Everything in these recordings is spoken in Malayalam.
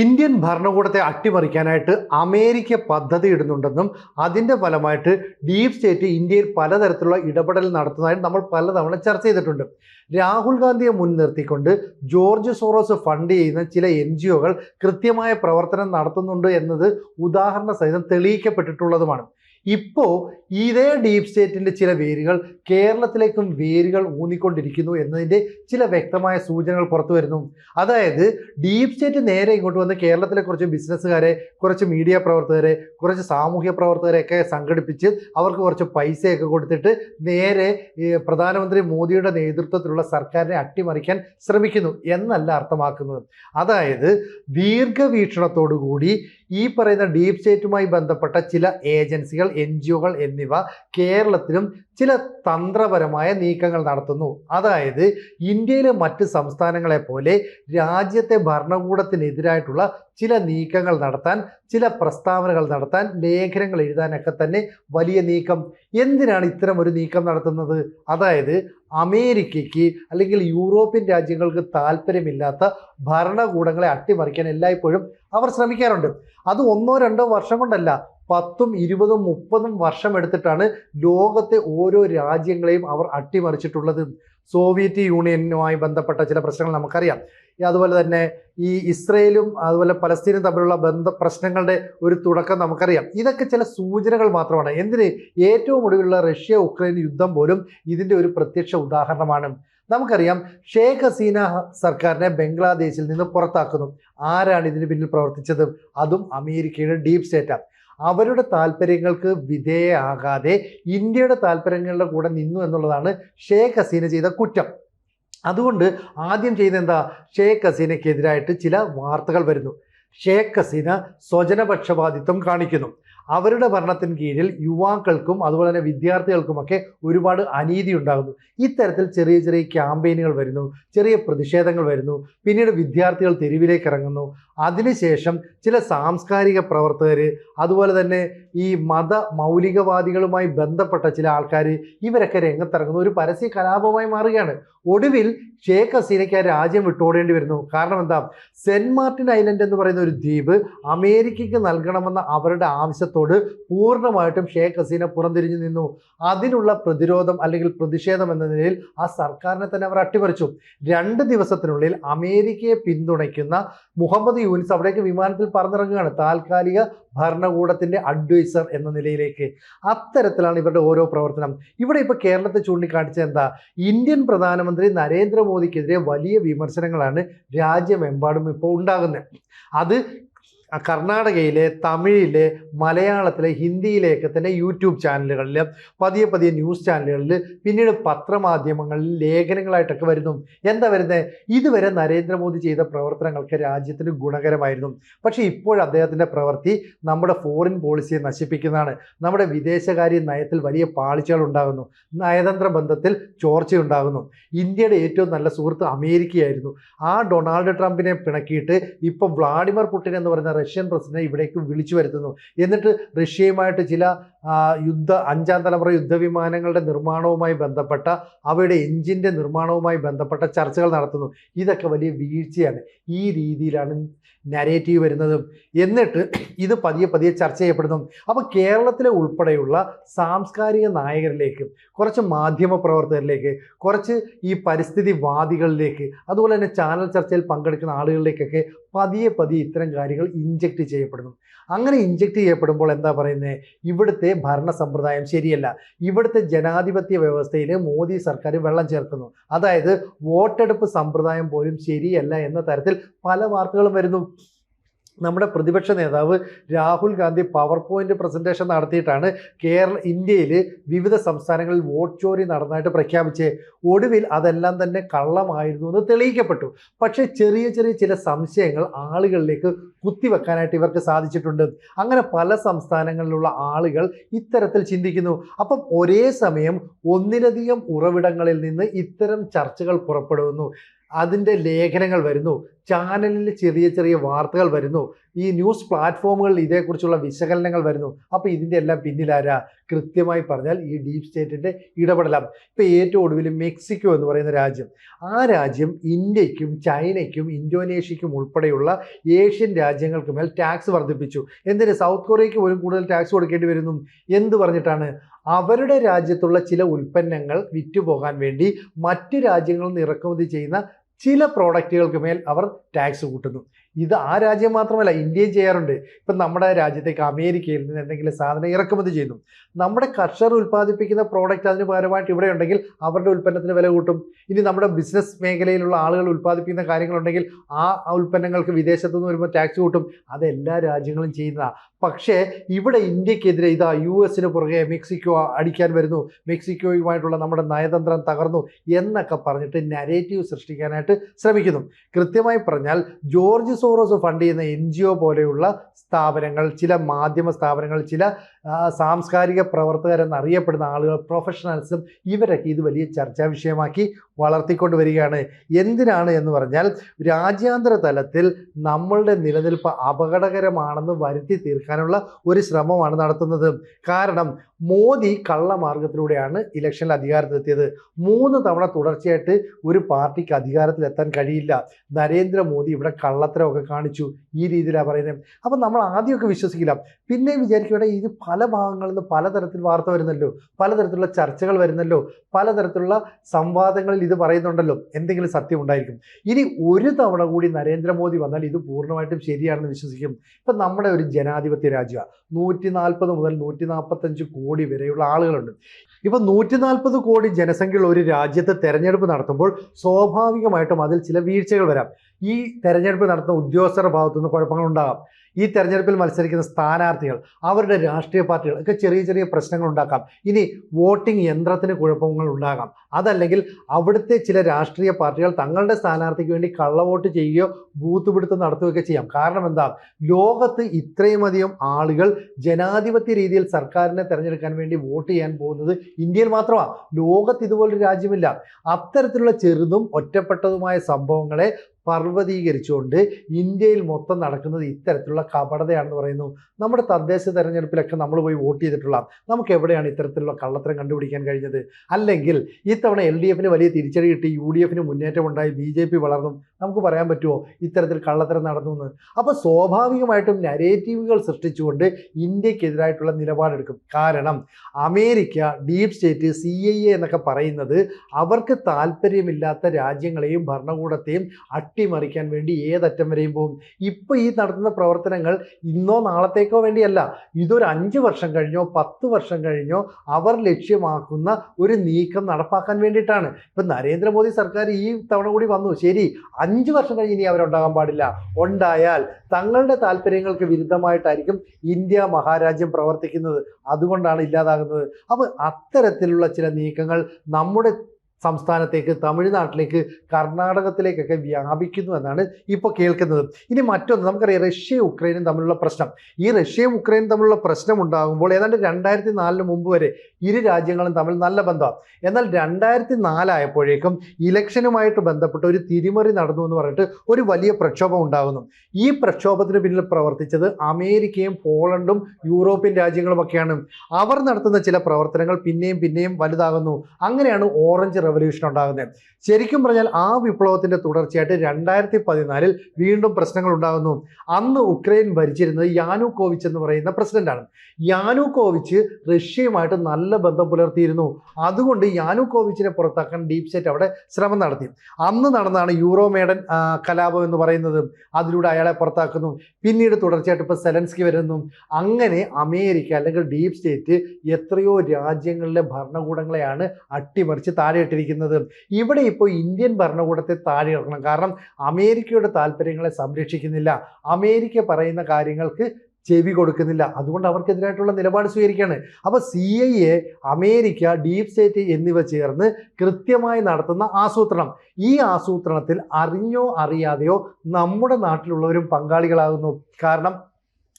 ഇന്ത്യൻ ഭരണകൂടത്തെ അട്ടിമറിക്കാനായിട്ട് അമേരിക്ക പദ്ധതി ഇടുന്നുണ്ടെന്നും അതിന്റെ ഫലമായിട്ട് ഡീപ് സ്റ്റേറ്റ് ഇന്ത്യയിൽ പലതരത്തിലുള്ള ഇടപെടൽ നടത്തുന്നതായും നമ്മൾ പലതവണ ചർച്ച ചെയ്തിട്ടുണ്ട്. രാഹുൽ ഗാന്ധിയെ മുൻനിർത്തിക്കൊണ്ട് ജോർജ് സോറോസ് ഫണ്ട് ചെയ്യുന്ന ചില എൻ ജി ഒകൾ കൃത്യമായ പ്രവർത്തനം നടത്തുന്നുണ്ട് എന്നത് ഉദാഹരണ സഹിതം തെളിയിക്കപ്പെട്ടിട്ടുള്ളതുമാണ്. ഇപ്പോൾ ഇതേ ഡീപ് സ്റ്റേറ്റിന്റെ ചില വേരുകൾ കേരളത്തിലേക്കും വേരുകൾ ഊന്നിക്കൊണ്ടിരിക്കുന്നു എന്നതിന്റെ ചില വ്യക്തമായ സൂചനകൾ പുറത്തു വരുന്നു. അതായത് ഡീപ് സ്റ്റേറ്റ് നേരെ ഇങ്ങോട്ട് വന്ന് കേരളത്തിലെ കുറച്ച് ബിസിനസ്സുകാരെ കുറച്ച് മീഡിയ പ്രവർത്തകരെ കുറച്ച് സാമൂഹ്യ പ്രവർത്തകരെയൊക്കെ സംഘടിപ്പിച്ച് അവർക്ക് കുറച്ച് പൈസയൊക്കെ കൊടുത്തിട്ട് നേരെ പ്രധാനമന്ത്രി മോദിയുടെ നേതൃത്വത്തിലുള്ള സർക്കാരിനെ അട്ടിമറിക്കാൻ ശ്രമിക്കുന്നു എന്നല്ല അർത്ഥമാക്കുന്നത്. അതായത് ദീർഘവീക്ഷണത്തോടുകൂടി ഈ പറയുന്ന ഡീപ് സ്റ്റേറ്റുമായി ബന്ധപ്പെട്ട ചില ഏജൻസികൾ എൻ എന്നിവ കേരളത്തിലും ചില തന്ത്രപരമായ നീക്കങ്ങൾ നടത്തുന്നു. അതായത് ഇന്ത്യയിലെ മറ്റ് സംസ്ഥാനങ്ങളെ പോലെ രാജ്യത്തെ ഭരണകൂടത്തിനെതിരായിട്ടുള്ള ചില നീക്കങ്ങൾ നടത്താൻ ചില പ്രസ്താവനകൾ നടത്താൻ ലേഖനങ്ങൾ എഴുതാനൊക്കെ തന്നെ വലിയ നീക്കം. എന്തിനാണ് ഇത്തരം ഒരു നീക്കം നടത്തുന്നത്? അതായത് അമേരിക്കയ്ക്ക് അല്ലെങ്കിൽ യൂറോപ്യൻ രാജ്യങ്ങൾക്ക് താല്പര്യമില്ലാത്ത ഭരണകൂടങ്ങളെ അട്ടിമറിക്കാൻ എല്ലായ്പ്പോഴും അവർ ശ്രമിക്കാറുണ്ട്. അത് ഒന്നോ രണ്ടോ വർഷം കൊണ്ടല്ല പത്തും ഇരുപതും മുപ്പതും വർഷം എടുത്തിട്ടാണ് ലോകത്തെ ഓരോ രാജ്യങ്ങളെയും അവർ അട്ടിമറിച്ചിട്ടുള്ളത്. സോവിയറ്റ് യൂണിയനുമായി ബന്ധപ്പെട്ട ചില പ്രശ്നങ്ങൾ നമുക്കറിയാം. അതുപോലെ തന്നെ ഈ ഇസ്രയേലും അതുപോലെ പലസ്തീനും തമ്മിലുള്ള ബന്ധ പ്രശ്നങ്ങളുടെ ഒരു തുടക്കം നമുക്കറിയാം. ഇതൊക്കെ ചില സൂചനകൾ മാത്രമാണ്. എന്തിന്? ഏറ്റവും ഒടുവിലുള്ള റഷ്യ ഉക്രൈൻ യുദ്ധം പോലും ഇതിന്റെ ഒരു പ്രത്യക്ഷ ഉദാഹരണമാണ്. നമുക്കറിയാം ഷേഖ് ഹസീന സർക്കാരിനെ ബംഗ്ലാദേശിൽ നിന്ന് പുറത്താക്കുന്നു. ആരാണ് ഇതിന് പിന്നിൽ പ്രവർത്തിച്ചത്? അതും അമേരിക്കയുടെ ഡീപ് സ്റ്റേറ്റാണ് അവരുടെ താല്പര്യങ്ങൾക്ക് വിധേയമാകാതെ ഇന്ത്യയുടെ താല്പര്യങ്ങളുടെ കൂടെ നിന്നു എന്നുള്ളതാണ് ഷേഖ് ഹസീന ചെയ്ത കുറ്റം. അതുകൊണ്ട് ആദ്യം ചെയ്ത എന്താ? ഷേഖ് ഹസീനയ്ക്കെതിരായിട്ട് ചില വാർത്തകൾ വരുന്നു. ഷേഖ് ഹസീന സ്വജനപക്ഷപാതിത്വം കാണിക്കുന്നു. അവരുടെ ഭരണത്തിന് കീഴിൽ യുവാക്കൾക്കും അതുപോലെ തന്നെ വിദ്യാർത്ഥികൾക്കുമൊക്കെ ഒരുപാട് അനീതി ഉണ്ടാകുന്നു. ഇത്തരത്തിൽ ചെറിയ ചെറിയ ക്യാമ്പയിനുകൾ വരുന്നു ചെറിയ പ്രതിഷേധങ്ങൾ വരുന്നു പിന്നീട് വിദ്യാർത്ഥികൾ തെരുവിലേക്ക് ഇറങ്ങുന്നു. അതിനുശേഷം ചില സാംസ്കാരിക പ്രവർത്തകർ അതുപോലെ തന്നെ ഈ മത മൗലികവാദികളുമായി ബന്ധപ്പെട്ട ചില ആൾക്കാർ ഇവരൊക്കെ രംഗത്തിറങ്ങുന്നു. ഒരു പരസ്യ കലാപമായി മാറുകയാണ്. ഒടുവിൽ ഷേഖ് ഹസീനയ്ക്ക് രാജ്യം വിട്ടോടേണ്ടി വരുന്നു. കാരണം എന്താ? സെന്റ് മാർട്ടിൻ ഐലൻഡ് എന്ന് പറയുന്ന ഒരു ദ്വീപ് അമേരിക്കയ്ക്ക് നൽകണമെന്ന അവരുടെ ആവശ്യത്തോട് പൂർണമായിട്ടും ഷേഖ് ഹസീന പുറംതിരിഞ്ഞു നിന്നു. അതിനുള്ള പ്രതിരോധം അല്ലെങ്കിൽ പ്രതിഷേധം എന്ന നിലയിൽ ആ സർക്കാരിനെ തന്നെ അവർ അട്ടിമറിച്ചു. രണ്ട് ദിവസത്തിനുള്ളിൽ അമേരിക്കയെ പിന്തുണയ്ക്കുന്ന മുഹമ്മദ് യൂനിസ് അവിടേക്ക് വിമാനത്തിൽ പറന്നിറങ്ങുകയാണ്. താൽക്കാലിക ഭരണകൂടത്തിന്റെ അഡ്വൈസർ എന്ന നിലയിലേക്ക്. അത്തരത്തിലാണ് ഇവരുടെ ഓരോ പ്രവർത്തനം. ഇവിടെ ഇപ്പോൾ കേരളത്തെ ചൂണ്ടിക്കാണിച്ച എന്താ? ഇന്ത്യൻ പ്രധാനമന്ത്രി നരേന്ദ്രമോദിക്കെതിരെ വലിയ വിമർശനങ്ങളാണ് രാജ്യമെമ്പാടും ഇപ്പോൾ ഉണ്ടാകുന്നത്. അത് കർണാടകയിലെ തമിഴിലെ മലയാളത്തിലെ ഹിന്ദിയിലെയൊക്കെ തന്നെ യൂട്യൂബ് ചാനലുകളിൽ പതിയെ പതിയെ ന്യൂസ് ചാനലുകളിൽ പിന്നീട് പത്രമാധ്യമങ്ങളിൽ ലേഖനങ്ങളായിട്ടൊക്കെ വരുന്നു. എന്താ വരുന്നത് ഇതുവരെ നരേന്ദ്രമോദി ചെയ്ത പ്രവർത്തനങ്ങൾക്ക് രാജ്യത്തിന് ഗുണകരമായിരുന്നു. പക്ഷേ ഇപ്പോൾ അദ്ദേഹത്തിന്റെ പ്രവൃത്തി നമ്മുടെ ഫോറിൻ പോളിസിയെ നശിപ്പിക്കുന്നതാണ്. നമ്മുടെ വിദേശകാര്യ നയത്തിൽ വലിയ പാളിച്ചകൾ ഉണ്ടാകുന്നു. നയതന്ത്ര ബന്ധത്തിൽ ചോർച്ചയുണ്ടാകുന്നു ഇന്ത്യയുടെ ഏറ്റവും നല്ല സുഹൃത്ത് അമേരിക്കയായിരുന്നു. ആ ഡൊണാൾഡ് ട്രംപിനെ പിണക്കിയിട്ട് ഇപ്പോൾ വ്ളാഡിമിർ പുടിൻ എന്ന് പറയുന്ന റഷ്യൻ പ്രസിഡന്റ് ഇവിടേക്ക് വിളിച്ചു വരുത്തുന്നു. എന്നിട്ട് റഷ്യയുമായിട്ട് ചില യുദ്ധ അഞ്ചാം തലമുറ യുദ്ധവിമാനങ്ങളുടെ നിർമ്മാണവുമായി ബന്ധപ്പെട്ട അവയുടെ എഞ്ചിന്റെ നിർമ്മാണവുമായി ബന്ധപ്പെട്ട ചർച്ചകൾ നടത്തുന്നു. ഇതൊക്കെ വലിയ വീഴ്ചയാണ്. ഈ രീതിയിലാണ് നരേറ്റീവ് വരുന്നതും. എന്നിട്ട് ഇത് പതിയെ പതിയെ ചർച്ച ചെയ്യപ്പെടുന്നു. അപ്പോൾ കേരളത്തിലെ ഉൾപ്പെടെയുള്ള സാംസ്കാരിക നായകരിലേക്ക് കുറച്ച് മാധ്യമ പ്രവർത്തകരിലേക്ക് കുറച്ച് ഈ പരിസ്ഥിതി പരിസ്ഥിതിവാദികളിലേക്ക് അതുപോലെ തന്നെ ചാനൽ ചർച്ചയിൽ പങ്കെടുക്കുന്ന ആളുകളിലേക്കൊക്കെ പതിയെ പതിയെ ഇത്തരം കാര്യങ്ങൾ ഇഞ്ചക്റ്റ് ചെയ്യപ്പെടുന്നു. അങ്ങനെ ഇഞ്ചക്റ്റ് ചെയ്യപ്പെടുമ്പോൾ എന്താ പറയുന്നത് ഇവിടുത്തെ ഭരണ സമ്പ്രദായം ശരിയല്ല. ഇവിടുത്തെ ജനാധിപത്യ വ്യവസ്ഥയിൽ മോദി സർക്കാർ വെള്ളം ചേർക്കുന്നു. അതായത് വോട്ടെടുപ്പ് സമ്പ്രദായം പോലും ശരിയല്ല എന്ന തരത്തിൽ പല വാർത്തകളും വരുന്നു. നമ്മുടെ പ്രതിപക്ഷ നേതാവ് Rahul Gandhi power point presentation നടത്തിയിട്ടാണ് Kerala ഇന്ത്യയിൽ വിവിധ സംസ്ഥാനങ്ങളിൽ വോട്ട് ചോരി നടന്നതായിട്ട് പ്രഖ്യാപിച്ച് ഒടുവിൽ അതെല്ലാം തന്നെ കള്ളമായിരുന്നു എന്ന് തെളിയിക്കപ്പെട്ടു. പക്ഷേ ചെറിയ ചെറിയ ചില സംശയങ്ങൾ ആളുകളിലേക്ക് കുത്തിവെക്കാനായിട്ട് ഇവർക്ക് സാധിച്ചിട്ടുണ്ട്. അങ്ങനെ പല സംസ്ഥാനങ്ങളിലുള്ള ആളുകൾ ഇത്തരത്തിൽ ചിന്തിക്കുന്നു. അപ്പം ഒരേ സമയം ഒന്നിലധികം ഉറവിടങ്ങളിൽ നിന്ന് ഇത്തരം ചർച്ചകൾ പുറപ്പെടുന്നു. അതിന്റെ ലേഖനങ്ങൾ വരുന്നു. ചാനലിൽ ചെറിയ ചെറിയ വാർത്തകൾ വരുന്നു. ഈ ന്യൂസ് പ്ലാറ്റ്ഫോമുകളിൽ ഇതേക്കുറിച്ചുള്ള വിശകലനങ്ങൾ വരുന്നു. അപ്പോൾ ഇതിന്റെ എല്ലാം പിന്നിലാരാ? കൃത്യമായി പറഞ്ഞാൽ ഈ ഡീപ് സ്റ്റേറ്റിന്റെ ഇടപെടലാം ഇപ്പോൾ ഏറ്റവും ഒടുവിൽ മെക്സിക്കോ എന്ന് പറയുന്ന രാജ്യം. ആ രാജ്യം ഇന്ത്യയ്ക്കും ചൈനയ്ക്കും ഇന്തോനേഷ്യയ്ക്കും ഉൾപ്പെടെയുള്ള ഏഷ്യൻ രാജ്യങ്ങൾക്ക് മേൽ ടാക്സ് വർദ്ധിപ്പിച്ചു. എന്തിന്? സൗത്ത് കൊറിയയ്ക്ക് പോലും കൂടുതൽ ടാക്സ് കൊടുക്കേണ്ടി വരുന്നു. എന്ത് പറഞ്ഞിട്ടാണ്? അവരുടെ രാജ്യത്തുള്ള ചില ഉൽപ്പന്നങ്ങൾ വിറ്റുപോകാൻ വേണ്ടി മറ്റു രാജ്യങ്ങളിൽ നിന്ന് ഇറക്കുമതി ചെയ്യുന്ന ചില പ്രോഡക്റ്റുകൾക്ക് മേൽ അവർ ടാക്സ് കൂട്ടുന്നു. ഇത് ആ രാജ്യം മാത്രമല്ല ഇന്ത്യയും ചെയ്യാറുണ്ട്. ഇപ്പം നമ്മുടെ രാജ്യത്തേക്ക് അമേരിക്കയിൽ നിന്ന് എന്തെങ്കിലും സാധനം ഇറക്കുമതി ചെയ്യുന്നു. നമ്മുടെ കർഷകർ ഉൽപ്പാദിപ്പിക്കുന്ന പ്രോഡക്റ്റ് അതിന് പകരമായിട്ട് ഇവിടെ ഉണ്ടെങ്കിൽ അവരുടെ ഉൽപ്പന്നത്തിന് വില കൂട്ടും. ഇനി നമ്മുടെ ബിസിനസ് മേഖലയിലുള്ള ആളുകൾ ഉൽപ്പാദിപ്പിക്കുന്ന കാര്യങ്ങളുണ്ടെങ്കിൽ ആ ഉൽപ്പന്നങ്ങൾക്ക് വിദേശത്തു നിന്ന് വരുമ്പോൾ ടാക്സ് കൂട്ടും. അത് എല്ലാ രാജ്യങ്ങളും ചെയ്യുന്നതാണ് പക്ഷേ ഇവിടെ ഇന്ത്യക്കെതിരെ ഇതാ യു എസിന് പുറകെ മെക്സിക്കോ അടിക്കാൻ വരുന്നു. മെക്സിക്കോയുമായിട്ടുള്ള നമ്മുടെ നയതന്ത്രം തകർന്നു എന്നൊക്കെ പറഞ്ഞിട്ട് നരേറ്റീവ് സൃഷ്ടിക്കാനായിട്ട് ശ്രമിക്കുന്നു. കൃത്യമായി പറഞ്ഞാൽ ജോർജ് സോറോസ് ഫണ്ട് ചെയ്യുന്ന എൻ പോലെയുള്ള സ്ഥാപനങ്ങൾ ചില മാധ്യമ സ്ഥാപനങ്ങൾ ചില സാംസ്കാരിക പ്രവർത്തകരെന്നറിയപ്പെടുന്ന ആളുകൾ പ്രൊഫഷണൽസും ഇവരൊക്കെ ഇത് വലിയ ചർച്ചാ വിഷയമാക്കി വളർത്തിക്കൊണ്ട് വരികയാണ്. എന്തിനാണ് എന്ന് പറഞ്ഞാൽ രാജ്യാന്തര തലത്തിൽ നമ്മളുടെ നിലനിൽപ്പ് അപകടകരമാണെന്ന് വരുത്തി തീർക്കാനുള്ള ഒരു ശ്രമമാണ് നടത്തുന്നത്. കാരണം മോദി കള്ളമാർഗത്തിലൂടെയാണ് ഇലക്ഷനിൽ അധികാരത്തിലെത്തിയത്. മൂന്ന് തവണ തുടർച്ചയായിട്ട് ഒരു പാർട്ടിക്ക് അധികാരത്തിലെത്താൻ കഴിയില്ല. നരേന്ദ്രമോദി ഇവിടെ കള്ളത്തരമൊക്കെ കാണിച്ചു. ഈ രീതിയിലാണ് പറയുന്നത്. അപ്പം നമ്മൾ ആദ്യമൊക്കെ വിശ്വസിക്കില്ല. പിന്നെ വിചാരിക്കുകയാണെങ്കിൽ ഇത് പല ഭാഗങ്ങളിൽ നിന്ന് പലതരത്തിൽ വാർത്ത വരുന്നല്ലോ പലതരത്തിലുള്ള ചർച്ചകൾ വരുന്നല്ലോ പലതരത്തിലുള്ള സംവാദങ്ങളിൽ ഇത് പറയുന്നുണ്ടല്ലോ എന്തെങ്കിലും സത്യം ഉണ്ടായിരിക്കും. ഇനി ഒരു തവണ കൂടി നരേന്ദ്രമോദി വന്നാൽ ഇത് പൂർണമായിട്ടും ശരിയാണെന്ന് വിശ്വസിക്കും. ഇപ്പം നമ്മുടെ ഒരു ജനാധിപത്യ രാജ്യമാണ് നൂറ്റി നാൽപ്പത് മുതൽ നൂറ്റി നാൽപ്പത്തഞ്ച് കോടി വരെയുള്ള ആളുകളുണ്ട്. ഇപ്പം നൂറ്റി നാൽപ്പത് കോടി ജനസംഖ്യയുള്ള ഒരു രാജ്യത്ത് തെരഞ്ഞെടുപ്പ് നടത്തുമ്പോൾ സ്വാഭാവികമായിട്ടും അതിൽ ചില വീഴ്ചകൾ വരാം. ഈ തെരഞ്ഞെടുപ്പ് നടത്തുന്ന ഉദ്യോഗസ്ഥരുടെ ഭാഗത്തുനിന്ന് കുഴപ്പങ്ങൾ ഉണ്ടാകാം ഈ തെരഞ്ഞെടുപ്പിൽ മത്സരിക്കുന്ന സ്ഥാനാർത്ഥികൾ അവരുടെ രാഷ്ട്രീയ പാർട്ടികൾ ഒക്കെ ചെറിയ ചെറിയ പ്രശ്നങ്ങൾ ഉണ്ടാക്കാം. ഇനി വോട്ടിംഗ് യന്ത്രത്തിന് കുഴപ്പങ്ങൾ ഉണ്ടാകാം. അതല്ലെങ്കിൽ അവിടുത്തെ ചില രാഷ്ട്രീയ പാർട്ടികൾ തങ്ങളുടെ സ്ഥാനാർത്ഥിക്ക് വേണ്ടി കള്ളവോട്ട് ചെയ്യുകയോ ബൂത്ത് പിടുത്തം നടത്തുകയൊക്കെ ചെയ്യാം. കാരണം എന്താ? ലോകത്ത് ഇത്രയും അധികം ആളുകൾ ജനാധിപത്യ രീതിയിൽ സർക്കാരിനെ തിരഞ്ഞെടുക്കാൻ വേണ്ടി വോട്ട് ചെയ്യാൻ പോകുന്നത് ഇന്ത്യയിൽ മാത്രമാണ് ലോകത്ത് ഇതുപോലൊരു രാജ്യമില്ല. അത്തരത്തിലുള്ള ചെറുതും ഒറ്റപ്പെട്ടതുമായ സംഭവങ്ങളെ പർവതീകരിച്ചുകൊണ്ട് ഇന്ത്യയിൽ മൊത്തം നടക്കുന്നത് ഇത്തരത്തിലുള്ള കപടതയാണെന്ന് പറയുന്നു. നമ്മുടെ തദ്ദേശ തെരഞ്ഞെടുപ്പിലൊക്കെ നമ്മൾ പോയി വോട്ട് ചെയ്തിട്ടുള്ള നമുക്ക് എവിടെയാണ് ഇത്തരത്തിലുള്ള കള്ളത്തരം കണ്ടുപിടിക്കാൻ കഴിഞ്ഞത്? അല്ലെങ്കിൽ ഇത്തവണ എൽ ഡി എഫിന് വലിയ തിരിച്ചടി കിട്ടി യു ഡി എഫിന് മുന്നേറ്റമുണ്ടായി ബി ജെ പി വളർന്നു. നമുക്ക് പറയാൻ പറ്റുമോ ഇത്തരത്തിൽ കള്ളത്തരം നടന്നു എന്ന് അപ്പോൾ സ്വാഭാവികമായിട്ടും നരേറ്റീവുകൾ സൃഷ്ടിച്ചുകൊണ്ട് ഇന്ത്യക്കെതിരായിട്ടുള്ള നിലപാടെടുക്കും. കാരണം America deep state C I A എന്നൊക്കെ പറയുന്നത് അവർക്ക് താല്പര്യമില്ലാത്ത രാജ്യങ്ങളെയും ഭരണകൂടത്തെയും അട്ടിമറിക്കാൻ വേണ്ടി ഏതറ്റം വരെയും പോകും. ഇപ്പോൾ ഈ നടത്തുന്ന പ്രവർത്തനങ്ങൾ ഇന്നോ നാളത്തേക്കോ വേണ്ടിയല്ല. ഇതൊരു അഞ്ച് വർഷം കഴിഞ്ഞോ പത്ത് വർഷം കഴിഞ്ഞോ അവർ ലക്ഷ്യമാക്കുന്ന ഒരു നീക്കം നടപ്പാക്കാൻ വേണ്ടിയിട്ടാണ്. ഇപ്പം നരേന്ദ്രമോദി സർക്കാർ ഈ തവണ കൂടി വന്നു. ശരി അഞ്ച് വർഷം കഴിഞ്ഞ് ഇനി അവരുണ്ടാകാൻ പാടില്ല. ഉണ്ടായാൽ തങ്ങളുടെ താല്പര്യങ്ങൾക്ക് വിരുദ്ധമായിട്ടായിരിക്കും ഇന്ത്യ മഹാരാജ്യം പ്രവർത്തിക്കുന്നത്. അതുകൊണ്ടാണ് ഇല്ലാതാകുന്നത്. അപ്പോൾ അത്തരത്തിലുള്ള ചില നീക്കങ്ങൾ നമ്മുടെ സംസ്ഥാനത്തേക്ക് തമിഴ്നാട്ടിലേക്ക് കർണാടകത്തിലേക്കൊക്കെ വ്യാപിക്കുന്നു എന്നാണ് ഇപ്പോൾ കേൾക്കുന്നത്. ഇനി മറ്റൊന്ന് നമുക്കറിയാം റഷ്യയും ഉക്രൈനും തമ്മിലുള്ള പ്രശ്നം. ഈ റഷ്യയും ഉക്രൈനും തമ്മിലുള്ള പ്രശ്നം ഉണ്ടാകുമ്പോൾ ഏതാണ്ട് രണ്ടായിരത്തി നാലിന് മുമ്പ് വരെ ഇരു രാജ്യങ്ങളും തമ്മിൽ നല്ല ബന്ധമാണ്. എന്നാൽ രണ്ടായിരത്തി നാലായപ്പോഴേക്കും ഇലക്ഷനുമായിട്ട് ബന്ധപ്പെട്ട് ഒരു തിരിമറി നടന്നു എന്ന് പറഞ്ഞിട്ട് ഒരു വലിയ പ്രക്ഷോഭം ഉണ്ടാകുന്നു. ഈ പ്രക്ഷോഭത്തിന് പിന്നിൽ പ്രവർത്തിച്ചത് അമേരിക്കയും പോളണ്ടും യൂറോപ്യൻ രാജ്യങ്ങളുമൊക്കെയാണ്. അവർ നടത്തുന്ന ചില പ്രവർത്തനങ്ങൾ പിന്നെയും പിന്നെയും വലുതാകുന്നു. അങ്ങനെയാണ് ഓറഞ്ച് റെവല്യൂഷൻ ഉണ്ടാകുന്നത് ശരിക്കും പറഞ്ഞാൽ ആ വിപ്ലവത്തിന്റെ തുടർച്ചയായിട്ട് രണ്ടായിരത്തി പതിനാലിൽ വീണ്ടും പ്രശ്നങ്ങൾ ഉണ്ടാകുന്നു. അന്ന് ഉക്രൈൻ ഭരിച്ചിരുന്നത് യാനുകോവിച്ച് എന്ന് പറയുന്ന പ്രസിഡന്റാണ് യാനുകോവിച്ച് റഷ്യയുമായിട്ട് നല്ല ബന്ധം പുലർത്തിയിരുന്നു. അതുകൊണ്ട് യാനുകോവിച്ചിനെ പുറത്താക്കാൻ ഡീപ് സെറ്റ് അവിടെ ശ്രമം നടത്തി. അന്ന് നടന്നാണ് യൂറോമേഡൻ മേഡൻ കലാപം എന്ന് പറയുന്നത്. അതിലൂടെ അയാളെ പുറത്താക്കുന്നു. പിന്നീട് തുടർച്ചയായിട്ട് ഇപ്പോൾ സെലൻസ്കി വരുന്നു. അങ്ങനെ അമേരിക്ക അല്ലെങ്കിൽ ഡീപ് സ്റ്റേറ്റ് എത്രയോ രാജ്യങ്ങളിലെ ഭരണകൂടങ്ങളെയാണ് അട്ടിമറിച്ച് താഴെയിട്ടിരിക്കുന്നത്. ഇവിടെ ഇപ്പോൾ ഇന്ത്യൻ ഭരണകൂടത്തെ താഴെ ഇറക്കണം. കാരണം അമേരിക്കയുടെ താല്പര്യങ്ങളെ സംരക്ഷിക്കുന്നില്ല. അമേരിക്ക പറയുന്ന കാര്യങ്ങൾക്ക് ചെവി കൊടുക്കുന്നില്ല. അതുകൊണ്ട് അവർക്കെതിരായിട്ടുള്ള നിലപാട് സ്വീകരിക്കുകയാണ്. അപ്പോൾ C I A America deep state എന്നിവ ചേർന്ന് കൃത്യമായി നടത്തുന്ന ആസൂത്രണം. ഈ ആസൂത്രണത്തിൽ അറിഞ്ഞോ അറിയാതെയോ നമ്മുടെ നാട്ടിലുള്ളവരും പങ്കാളികളാകുന്നു. കാരണം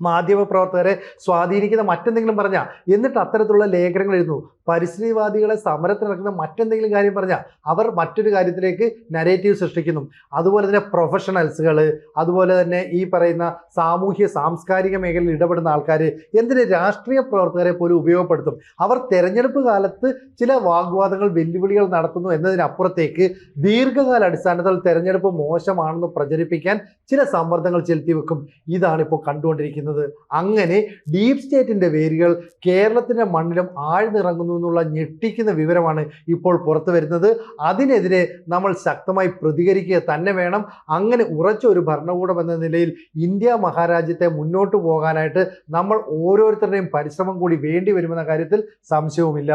മാധ്യമപ്രവർത്തകരെ സ്വാധീനിക്കുന്ന മറ്റെന്തെങ്കിലും പറഞ്ഞാൽ എന്നിട്ട് അത്തരത്തിലുള്ള ലേഖനങ്ങൾ എഴുതുന്നു. പരിസ്ഥിതിവാദികളെ സമരത്തിനിറക്കുന്ന മറ്റെന്തെങ്കിലും കാര്യം പറഞ്ഞാൽ അവർ മറ്റൊരു കാര്യത്തിലേക്ക് നരേറ്റീവ് സൃഷ്ടിക്കുന്നു. അതുപോലെ തന്നെ പ്രൊഫഷണൽസുകൾ അതുപോലെ തന്നെ ഈ പറയുന്ന സാമൂഹ്യ സാംസ്കാരിക മേഖലയിൽ ഇടപെടുന്ന ആൾക്കാർ എന്തിന് രാഷ്ട്രീയ പ്രവർത്തകരെ പോലും ഉപയോഗപ്പെടുത്തും? അവർ തെരഞ്ഞെടുപ്പ് കാലത്ത് ചില വാഗ്വാദങ്ങൾ വെല്ലുവിളികൾ നടത്തുന്നു എന്നതിനപ്പുറത്തേക്ക് ദീർഘകാല അടിസ്ഥാനത്തിൽ തെരഞ്ഞെടുപ്പ് മോശമാണെന്ന് പ്രചരിപ്പിക്കാൻ ചില സമ്മർദ്ദങ്ങൾ ചെലുത്തി വെക്കും ഇതാണ് ഇപ്പോൾ കണ്ടുകൊണ്ടിരിക്കുന്നത്. അങ്ങനെ ഡീപ് സ്റ്റേറ്റിന്റെ വേരുകൾ കേരളത്തിന്റെ മണ്ണിലും ആഴ്ന്നിറങ്ങുന്നു എന്നുള്ള ഞെട്ടിക്കുന്ന വിവരമാണ് ഇപ്പോൾ പുറത്തു വരുന്നത്. അതിനെതിരെ നമ്മൾ ശക്തമായി പ്രതികരിക്കുക തന്നെ വേണം. അങ്ങനെ ഉറച്ച ഒരു ഭരണകൂടം എന്ന നിലയിൽ ഇന്ത്യ മഹാരാജ്യത്തെ മുന്നോട്ട് പോകാനായിട്ട് നമ്മൾ ഓരോരുത്തരുടെയും പരിശ്രമം കൂടി വേണ്ടി വരുമെന്ന കാര്യത്തിൽ സംശയവുമില്ല.